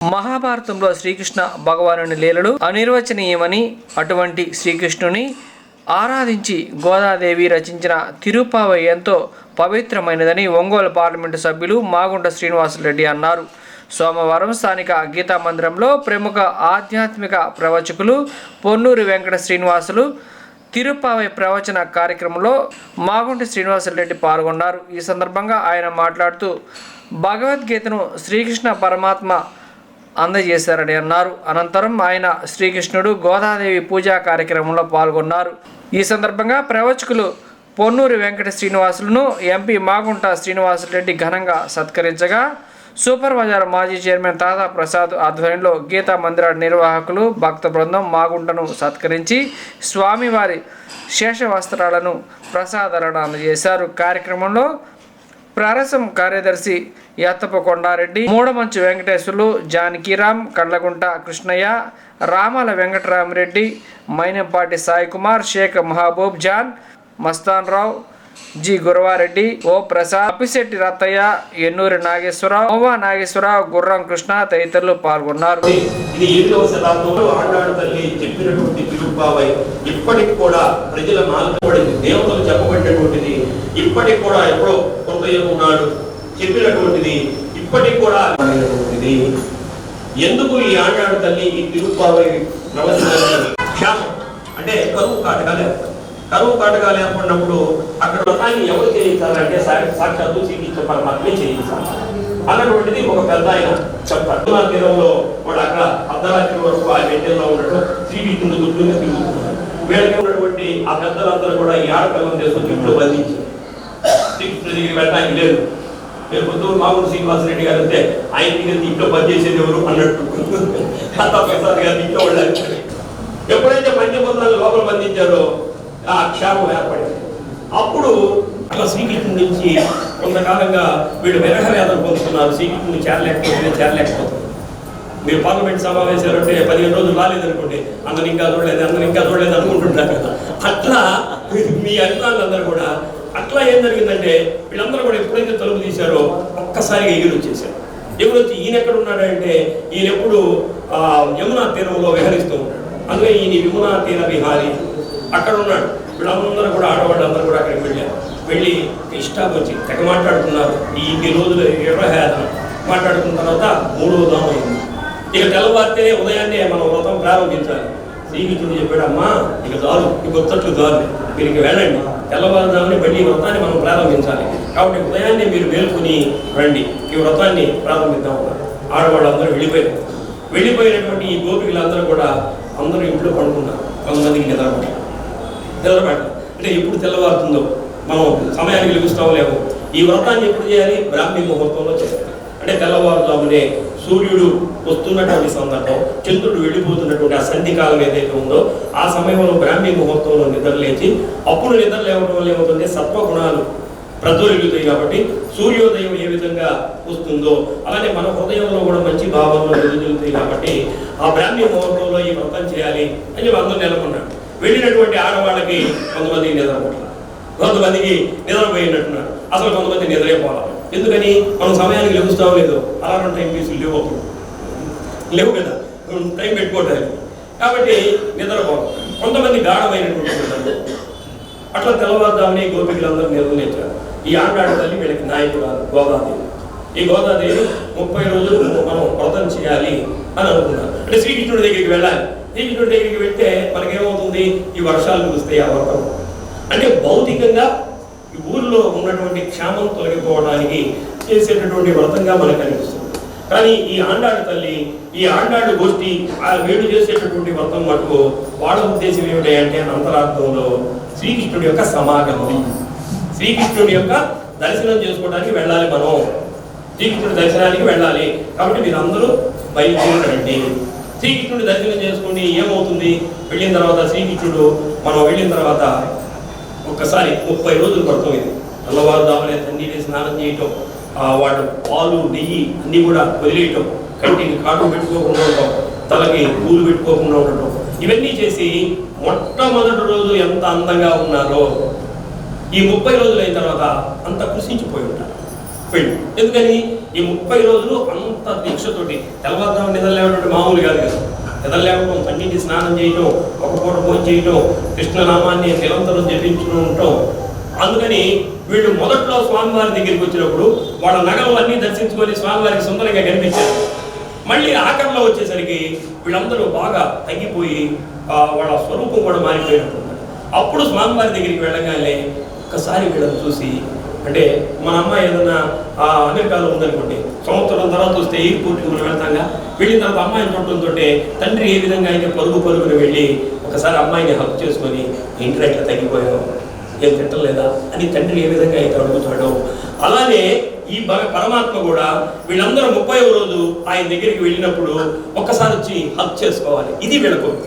మహాభారతంలో శ్రీకృష్ణ భగవానుని లీలలు అనిర్వచనీయమని అటువంటి శ్రీకృష్ణుని ఆరాధించి గోదాదేవి రచించిన తిరుపావ ఎంతో పవిత్రమైనదని ఒంగోలు పార్లమెంటు సభ్యులు మాగుంట శ్రీనివాసరెడ్డి అన్నారు. సోమవారం స్థానిక గీతా మందిరంలో ప్రముఖ ఆధ్యాత్మిక ప్రవచకులు పొన్నూరు వెంకట శ్రీనివాసులు తిరుపావై ప్రవచన కార్యక్రమంలో మాగుంటి శ్రీనివాసరెడ్డి పాల్గొన్నారు. ఈ సందర్భంగా ఆయన మాట్లాడుతూ భగవద్గీతను శ్రీకృష్ణ పరమాత్మ అందజేశారని అన్నారు. అనంతరం ఆయన శ్రీకృష్ణుడు గోదాదేవి పూజా కార్యక్రమంలో పాల్గొన్నారు. ఈ సందర్భంగా ప్రవచకులు పొన్నూరి వెంకట శ్రీనివాసులను ఎంపీ మాగుంట శ్రీనివాసరెడ్డి ఘనంగా సత్కరించగా సూపర్ బజార్ మాజీ చైర్మన్ తాతా ప్రసాద్ ఆధ్వర్యంలో గీతా మందిర నిర్వాహకులు భక్త బృందం మాగుంటను సత్కరించి స్వామివారి శేష వస్త్రాలను ప్రసాదాలను అందజేశారు. కార్యక్రమంలో ప్రారసం కార్యదర్శి Yathappa Kondareddy మూడమంచు Venkateswarlu Janakiram Kallagunta Krishnaiah Ramala Venkatarama Reddy Mainampati Sai Kumar Sheikh Mahaboob John Mastan Rao G Gurava Reddy O Prasad Appisetti Rattaiah Ennuri Nageswararao ఓవా నాగేశ్వరరావు గుర్రం కృష్ణ తదితరులు పాల్గొన్నారు. ఇది ఎనిమిదవ శతాబ్దంలో ఆండాడు తల్లి చెప్పినటువంటి తిరుపావై ఇప్పటికి కూడా ప్రజల నాలుగబడింది దేవతలు చెప్పబడినటువంటిది ఇప్పటికి కూడా ఎప్పుడో హృదయం ఉన్నాడు చెప్పినటువంటిది ఇప్పటికి కూడా ఎందుకు ఈ ఆండాడు తల్లి ఈ తిరుపావై ప్రవచనాన్ని క్షేమం? అంటే కరువు కాటకాలే. కరువు కాటకాలు ఏర్పడినప్పుడు అక్కడ వ్రతాన్ని ఎవరు చేయించాలంటే సాక్షాత్తు శ్రీకృష్ణ పరమాత్మే చేయించాలి. అన్నటువంటిది ఒక పెద్ద ఆయన చెప్తారు తిరుమల తీరంలో వాడు అక్కడ అర్ధరాత్రి వరకు ఆ వెంటల్లో ఉండటం శ్రీకృష్ణుడు చుట్టూనే తిరుగుతున్నారు వీళ్ళకి ఉన్నటువంటి ఆ పెద్దలందరూ కూడా ఈ ఆడపిల్లం తీసుకొని ఇంట్లో బంధించారు. శ్రీకృష్ణుడి దగ్గరికి వెళ్ళడానికి లేదు. మీరు పొద్దున్న మామూలు శ్రీనివాసరెడ్డి గారు అంటే ఆయన దగ్గర ఇంట్లో పనిచేసేది ఎవరు? అన్నట్టు. అంత ప్రసాద్ గారి ఇంట్లో వెళ్ళాలి ఎప్పుడైతే పంచభూతాలను లోపల బంధించారో ఆ క్షేమం ఏర్పడింది. అప్పుడు అలా శ్రీకృష్ణుడి నుంచి కొంతకాలంగా వీళ్ళు విరహ వేదన పొందుతున్నారు. శ్రీకృష్ణుని చేరలేకపోతే చేరలేకపోతున్నారు మీరు పార్లమెంట్ సమావేశాలు అంటే పదిహేను రోజులు రాలేదనుకోండి అందరు ఇంకా చూడలేదు అందరు ఇంకా చూడలేదు అనుకుంటుంటారు కదా. అట్లా మీ అభిమానులందరూ కూడా అట్లా ఏం జరిగిందంటే వీళ్ళందరూ కూడా ఎప్పుడైతే తలుపు తీశారో ఒక్కసారిగా ఎగిరి వచ్చేసారు ఎగురు వచ్చి ఈయన ఎక్కడ ఉన్నాడంటే ఈయన ఎప్పుడు ఆ, యమునా తీరంలో విహరిస్తూ ఉంటాడు అందుకే ఈయన యమునా తీర విహారీ. అక్కడ ఉన్నాడు. వీళ్ళందరూ కూడా ఆడవాళ్ళు అందరూ కూడా అక్కడికి వెళ్ళారు. వెళ్ళి ఇష్టాకు వచ్చి తెగ మాట్లాడుతున్నారు ఈ ఇన్ని రోజులు ఇరవై మాట్లాడుకున్న తర్వాత మూడో దామం అయింది. ఇక తెల్లవారితేనే ఉదయాన్నే మనం వ్రతం ప్రారంభించాలి. శ్రీకృష్ణుడు చెప్పాడు అమ్మా ఇక దారు ఇక వచ్చట్లు దారు మీరు ఇక వెళ్ళండి. తెల్లవారుదామని మళ్ళీ ఈ వ్రతాన్ని మనం ప్రారంభించాలి. కాబట్టి ఉదయాన్నే మీరు మేల్కొని రండి. ఈ వ్రతాన్ని ప్రారంభిద్దాం ఆడవాళ్ళందరూ వెళ్ళిపోయారు. వెళ్ళిపోయినటువంటి ఈ గోపికలందరూ కూడా అందరూ ఇంట్లో పడుకున్నారు. కొంతమందికి నిద్రపోయారు నిద్రపడ్డారు అంటే ఎప్పుడు తెల్లవారుతుందో మనం సమయానికి లభిస్తాం లేవు ఈ వ్రతాన్ని ఎప్పుడు చేయాలి? బ్రాహ్మీ ముహూర్తంలో చేయాలి. అంటే తెల్లవారుజామునే సూర్యుడు వస్తున్నటువంటి సందర్భం చంద్రుడు వెళ్ళిపోతున్నటువంటి ఆ సంధి కాలం ఏదైతే ఉందో ఆ సమయంలో బ్రాహ్మీ ముహూర్తంలో నిద్రలేచి అప్పుడు నిద్ర లేవడం వల్ల ఏమవుతుంది? సత్వగుణాలు ప్రజ్వలిగుతాయి కాబట్టి సూర్యోదయం ఏ విధంగా వస్తుందో అలానే మన హృదయంలో కూడా మంచి భావనలు వెలుగుతాయి కాబట్టి ఆ బ్రాహ్మీ ముహూర్తంలో ఈ వ్రతం చేయాలి అని చెప్పి అందరూ నెలకొన్నాడు వెళ్ళినటువంటి ఆడవాళ్ళకి కొంతమంది నిద్రపోతున్నారు కొంతమందికి నిద్రపోయినట్టున్నారు. అసలు కొంతమంది నిద్రపోవాలి ఎందుకని? మనం సమయానికి లెగుస్తాం లేదు. అలారం టైం పీసులు లేవు అప్పుడు. లేవు కదా? టైం పెట్టుకోవటానికి. కాబట్టి నిద్రపోవాలి. కొంతమంది గాఢమైనటువంటి నిద్రలు. అట్లా తెల్లవారుదామని గోపికలందరూ నిర్ణయించారు ఈ ఆండాడు తల్లి వీళ్ళకి నాయకురాలు గోదాదేవి. ఈ గోదాదేవి ముప్పై రోజులు మనం వ్రతం చేయాలి అని అనుకున్నారు. అంటే శ్రీకృష్ణుడి దగ్గరికి వెళ్ళాలి. శ్రీకృష్ణుడి దగ్గరికి వెళ్తే మనకేమవుతుంది? ఈ వర్షాలు కురుస్తాయి ఆ వ్రతం అంటే భౌతికంగా ఈ ఊర్లో ఉన్నటువంటి క్షేమం తొలగిపోవడానికి చేసేటటువంటి వ్రతంగా మనకు అనిపిస్తుంది కానీ ఈ ఆండాడు తల్లి ఈ ఆండాడు గోష్ఠి ఆ వేడు చేసేటటువంటి వ్రతం మటుకు వాళ్ళ ఉద్దేశం ఏమిటి అంటే అంతరార్థంలో శ్రీకృష్ణుడి యొక్క సమాగమం. శ్రీకృష్ణుడి యొక్క దర్శనం చేసుకోవడానికి వెళ్ళాలి మనం. శ్రీకృష్ణుడి దర్శనానికి వెళ్ళాలి. కాబట్టి మీరందరూ బయలుదేరండి. శ్రీకృష్ణుడి దర్శనం చేసుకుని ఏమవుతుంది? వెళ్ళిన తర్వాత శ్రీకృష్ణుడు మనం వెళ్ళిన తర్వాత ఒక్కసారి ముప్పై రోజులు పడుతుంది. తెల్లవారు దామలే తండ్రి స్నానం చేయటం ఆ వాడు పాలు నెయ్యి అన్నీ కూడా వదిలేయటం కంటికి కాటు పెట్టుకోకుండా ఉండటం తలకి పూలు పెట్టుకోకుండా ఉండటం ఇవన్నీ చేసి మొట్టమొదటి రోజు ఎంత అందంగా ఉన్నారో ఈ ముప్పై రోజులు అయిన తర్వాత అంత కృషించిపోయి ఉంటారు. పెళ్ళి. ఎందుకని? ఈ ముప్పై రోజులు అంత దీక్షతోటి తెల్లవారుదాం నిద్రలేవడం మామూలు కాదు కదా. నిద్రలేవడం పన్నీటి స్నానం చేయటం ఒక పూట భోజనం చేయటం కృష్ణనామాన్ని నిరంతరం జపించుతూ ఉండటం అందుకని వీళ్ళు మొదట్లో స్వామివారి దగ్గరికి వచ్చినప్పుడు వాళ్ళ నగలు అన్నీ దర్శించుకొని స్వామివారికి సుందరంగా కనిపించారు. మళ్ళీ ఆఖరిలో వచ్చేసరికి వీళ్ళందరూ బాగా తగ్గిపోయి వాళ్ళ స్వరూపం కూడా మారిపోయినట్టు అప్పుడు స్వామివారి దగ్గరికి వెళ్ళగానే ఒక్కసారి వీళ్ళని చూసి అంటే మన అమ్మాయి ఏదన్నా ఆ, అమెరికాలో ఉందనుకోండి సంవత్సరం తర్వాత వస్తే ఎయిర్పోర్ట్కి మనం వెళ్తాంగా వెళ్ళిన తర్వాత అమ్మాయిని చూడటంతో తండ్రి ఏ విధంగా అయితే పరుగు పరుగున వెళ్ళి ఒకసారి అమ్మాయిని హక్ చేసుకొని ఇంటి ఎట్లా తగ్గిపోయావు? ఏం తిట్టలేదా? అని తండ్రి ఏ విధంగా అయితే అడుగుతాడో అలానే ఈ పరమాత్మ కూడా వీళ్ళందరూ ముప్పై రోజు ఆయన దగ్గరికి వెళ్ళినప్పుడు ఒక్కసారి వచ్చి హక్ చేసుకోవాలి. ఇది వీళ్ళ కోరిక.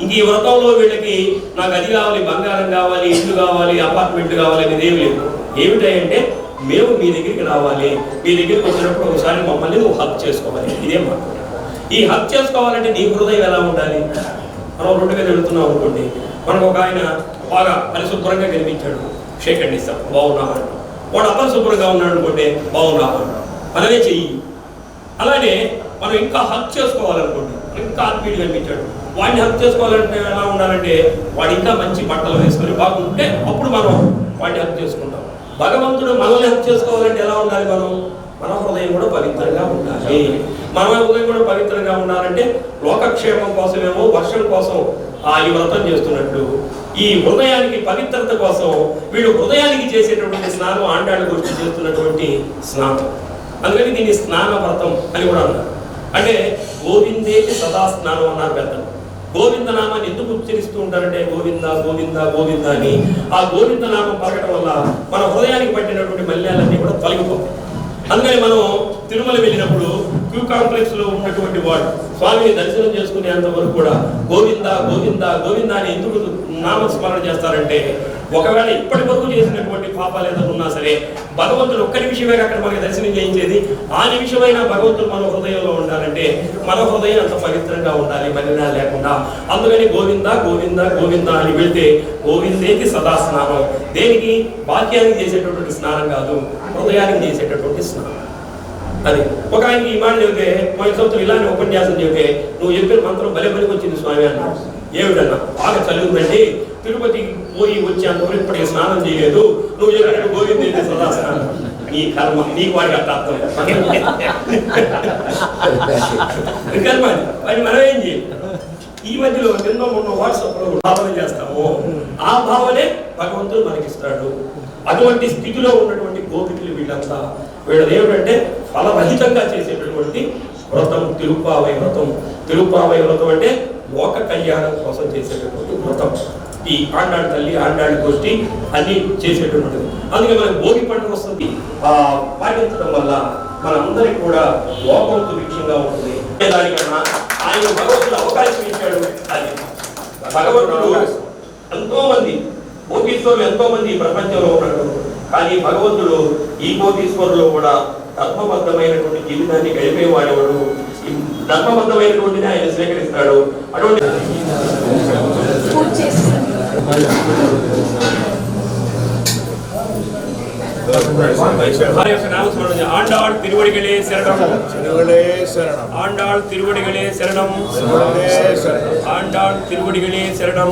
ఇంక ఈ వ్రతంలో వీళ్ళకి నాకు అది కావాలి బంగారం కావాలి ఇల్లు కావాలి అపార్ట్మెంట్ కావాలి అనేది ఏమి లేదు. ఏమిటంటే మేము మీ దగ్గరికి రావాలి. మీ దగ్గరికి వచ్చినప్పుడు ఒకసారి మమ్మల్ని నువ్వు హక్ చేసుకోవాలి. ఇదే మాట. ఈ హక్ చేసుకోవాలంటే నీ హృదయం ఎలా ఉండాలి? మనం రెండుగా వెళుతున్నాం అనుకోండి. మనకు ఒక ఆయన బాగా పరిశుభ్రంగా కనిపించాడు. షేక్ అండి ఇస్తాం బాగున్నామని వాడు అపరిశుభ్రంగా ఉన్నాడు అనుకోండి బాగున్నామని మనమే చెయ్యి. అలానే మనం ఇంకా హక్ చేసుకోవాలనుకోండి. ఇంకా ఆత్మీయుడు కనిపించాడు. వాడిని హక్ చేసుకోవాలంటే ఎలా ఉండాలంటే వాడు ఇంకా మంచి బట్టలు వేసుకొని బాగుంటే అప్పుడు మనం వాడిని హక్ చేసుకుంటాం. భగవంతుడు మనల్ని హక్ చేసుకోవాలంటే ఎలా ఉండాలి మనం? మన హృదయం కూడా పవిత్రంగా ఉండాలి. మన హృదయం కూడా పవిత్రంగా ఉండాలంటే లోకక్షేమం కోసమేమో వర్షం కోసం ఆ ఈ వ్రతం చేస్తున్నట్టు ఈ హృదయానికి పవిత్రత కోసం వీళ్ళు హృదయానికి చేసేటటువంటి స్నానం ఆండాళ్ళ గురించి చేస్తున్నటువంటి స్నానం. అందుకని దీన్ని స్నాన వ్రతం అని కూడా అన్నారు. అంటే గోవిందేకి సదా స్నానం అన్నారు పెద్దలు. గోవింద నామాన్ని ఎందుకు ఉచ్చరిస్తూ ఉంటారంటే గోవింద గోవింద గోవింద అని. ఆ గోవింద నామం పలకటం వల్ల మన హృదయానికి పట్టినటువంటి మల్యాలన్నీ కూడా తొలగిపోతాయి. అందుకని మనం తిరుమల వెళ్ళినప్పుడు క్యూ కాంప్లెక్స్లో ఉన్నటువంటి వాడు స్వామిని దర్శనం చేసుకునేంత వరకు కూడా గోవింద గోవింద గోవింద అని ఎందుకు నామస్మరణ చేస్తారంటే ఒకవేళ ఇప్పటి వరకు చేసినటువంటి పాపాలు ఏదైనా ఉన్నా సరే భగవంతుడు ఒక్క నిమిషమే అక్కడ మనకి దర్శనం చేయించేది. ఆ నిమిషమైనా భగవంతుడు మన హృదయంలో ఉండాలంటే మన హృదయం అంత పవిత్రంగా ఉండాలి మలినా లేకుండా. అందుకని గోవింద గోవింద గోవింద అని వెళ్తే గోవిందేకి సదా స్నానం దేనికి? వాక్యానికి చేసేటటువంటి స్నానం కాదు హృదయానికి చేసేటటువంటి స్నానం. అది ఒక ఆయనకి ఈ మాట చెబితే మా సంవత్సరం ఇలానే ఉపన్యాసం చెబితే నువ్వు చెప్పిన మంత్రం భలే పనికి వచ్చింది స్వామి అన్నాడు. ఏమిటన్నా? బాగా చదువుందండి తిరుపతికి పోయి వచ్చి అంతవరకు ఇప్పటికి స్నానం చేయలేదు. నువ్వు చెప్పినట్టు గోవింద అయితే సదా స్నానం నీ కర్మ నీకు వాడికి అట్ట అర్థం కర్మ అది. మనం ఏం చేయాలి? ఈ మధ్యలో నిన్న మొన్న వాట్సాప్లో భావన చేస్తాము. ఆ భావనే భగవంతుడు మనకిస్తాడు. అటువంటి స్థితిలో ఉన్నటువంటి గోపికలు వీళ్ళంతా వీళ్ళది ఏమిటంటే ఫలరహితంగా చేసేటటువంటి వ్రతం తిరుపావై వ్రతం. తిరుపావై వ్రతం అంటే లోక కళ్యాణం కోసం చేసేటటువంటి వ్రతం. ఈ ఆండాడు తల్లి ఆండాళ్ళ గోష్ఠి అన్ని చేసేటటువంటిది. అందుకే మనకి భోగి పండుగ వస్తుంది. ఆ పాటించడం వల్ల మనందరికి కూడా లోకం సుభిక్షంగా ఉంటుంది. దానికన్నా ఆయన భగవంతుడు అవకాశం ఇచ్చాడు అది భగవంతుడు ఎంతో మంది కోటీశ్వరులు ఎంతో మంది ప్రపంచంలో ఉన్నారు. కానీ భగవంతుడు కోటీశ్వరులో కూడా ధర్మబద్ధమైనటువంటి జీవితాన్ని గడిపేవాడేవాడు ఈ ధర్మబద్ధమైనటువంటిది ఆయన స్వీకరిస్తాడు అటువంటి పూజ చేస్తాం ఆ యొక్క నామస్మరణ ఆండాళ్ తిరువడిగలే శరణం திருவள்ளே சரணம் ఆండాళ్ తిరువడిగలే శరణం திருவள்ளே சரணம் ఆండాళ్ తిరువడిగలే శరణం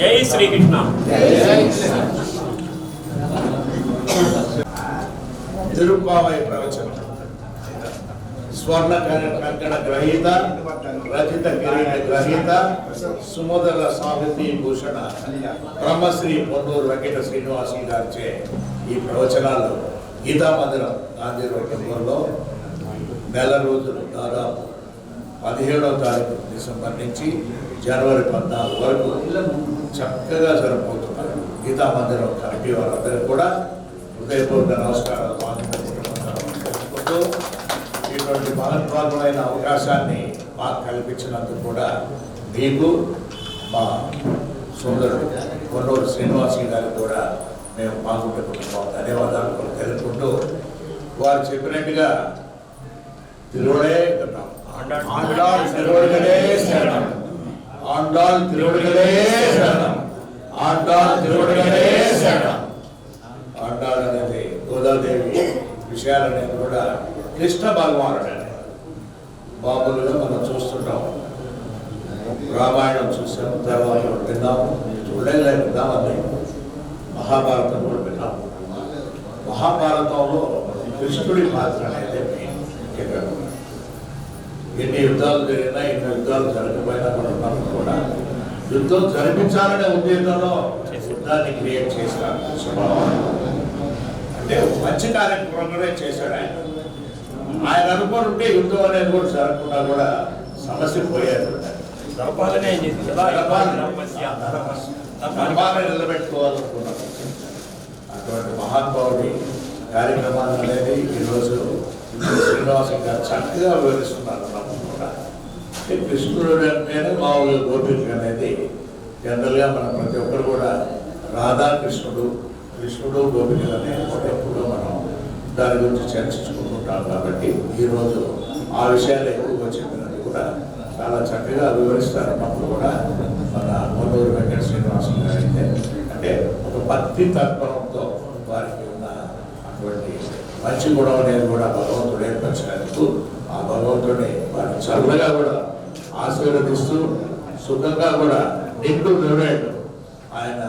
జై శ్రీకృష్ణ. తిరుపావై ప్రవచనం. స్వర్ణ కర్కడ గ్రహీత రచిత కిరీట గ్రహీత సుమధుర సాహితీ భూషణ బ్రహ్మశ్రీ పొందూరు వెంకట శ్రీనివాసం గారిచే ఈ ప్రవచనాలు గీతా మందిరం గాంధీ రోడ్లో నెల రోజులు దాదాపు పదిహేడవ తారీఖు డిసెంబర్ నుంచి జనవరి పద్నాలుగు వరకు చక్కగా జరపబోతున్నారు గీతా మందిరం కమిటీ వారందరూ కూడా హృదయపూర్వక నమస్కారాలు మాట్లాడుకుంటూ ఇటువంటి మహత్వాదమైన అవకాశాన్ని మాకు కల్పించినందుకు కూడా మీకు మా సోదరుడు కొన్నూరు శ్రీనివాసులు గారు కూడా మేము పాల్గొంటే ధన్యవాదాలు కూడా తెలుపుకుంటూ వారు చెప్పినట్టుగా తిరువుడే ఆండాల్ అనేది గోదాదేవి విషయాలనేది కూడా కృష్ణ భగవానుడు. మామూలుగా రామాయణం చూసాము తర్వాత విన్నాము చూడలే విన్నాం అని మహాభారతం కూడా విన్నాము. మహాభారతంలో కృష్ణుడి పాత్ర అనేది ఎన్ని యుద్ధాలు జరిగినా ఎన్ని యుద్ధాలు జరగకపోయినా కూడా మనం కూడా యుద్ధం జరిపించాలనే ఉద్దేశంలో యుద్ధాన్ని క్రియేట్ చేశారు స్వభావం అంటే మంచి కార్యక్రమంగానే చేశాడు ఆయన. ఆయన అనుకుంటే యుద్ధం అనేది కూడా జరగకుండా కూడా సమస్య పోయేది. ధర్మాన్ని నిలబెట్టుకోవాలనుకున్నాడు అటువంటి మహానుభావుడి కార్యక్రమాలు అనేది ఈరోజు శ్రీనివాసం గారు చక్కగా వివరిస్తున్నారు. కూడా కృష్ణుడు అంటేనే మామూలుగా గోపిక అనేది జనరల్గా మనం ప్రతి ఒక్కరు కూడా రాధాకృష్ణుడు కృష్ణుడు గోపికలు అనేది ఎప్పుడూ మనం దాని గురించి చర్చించుకుంటుంటాం కాబట్టి ఈరోజు ఆ విషయాలు ఎక్కువగా చెప్పినట్టు కూడా చాలా చక్కగా వివరిస్తారు. వివరిస్తారన్నప్పుడు కూడా మన కొల్లూరు వెంకట శ్రీనివాసం గారు అయితే అంటే ఒక భక్తి తత్పరంతో వారికి ఉన్న అటువంటి మంచి గుణం అనేది కూడా భగవంతుడు ఏర్పరిచినందుకు ఆ భగవంతుడిని వారిని చల్లగా కూడా ఆశీర్వదిస్తూ సుఖంగా కూడా నిండు నిండు ఆయన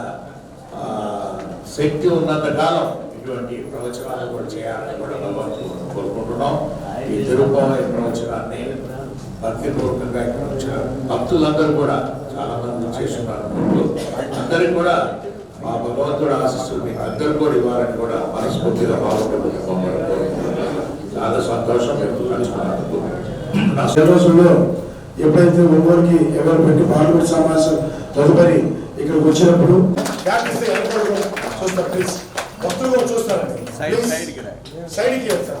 శక్తి ఉన్నంత కాలం ఇటువంటి ప్రవచనాలు కూడా చేయాలని కూడా భగవంతుడు కోరుకుంటున్నాం. ఈ తిరుపతి ప్రవచనాన్ని భక్తిపూర్వకంగా ఇక్కడ వచ్చిన భక్తులందరూ కూడా చాలా మంది చేస్తున్నారు. అందరికి కూడా మా భగవంతుడు ఆశిస్తులు మీకు అందరూ కూడా ఇవ్వాలని కూడా మనస్ఫూర్తిగా బాగుంటుంది చాలా సంతోషం రోజుల్లో ఎప్పుడైతే ఒంగోలుకి ఎవరు పెట్టి పార్లమెంట్ సమావేశం తదుపరి ఇక్కడికి వచ్చినప్పుడు చూస్తారు ప్లీజ్ భక్తులు కూడా చూస్తారండి. సైడ్ సైడ్కి వెళ్తారు.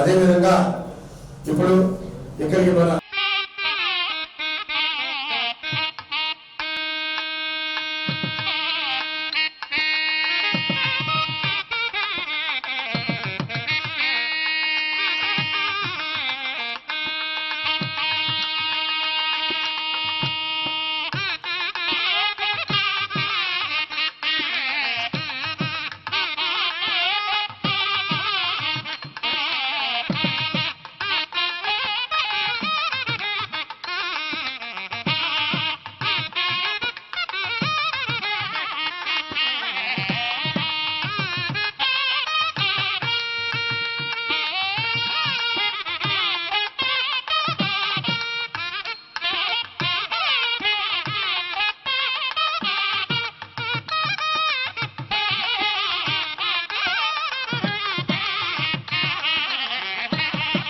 అదేవిధంగా ఇప్పుడు ఇక్కడికి మన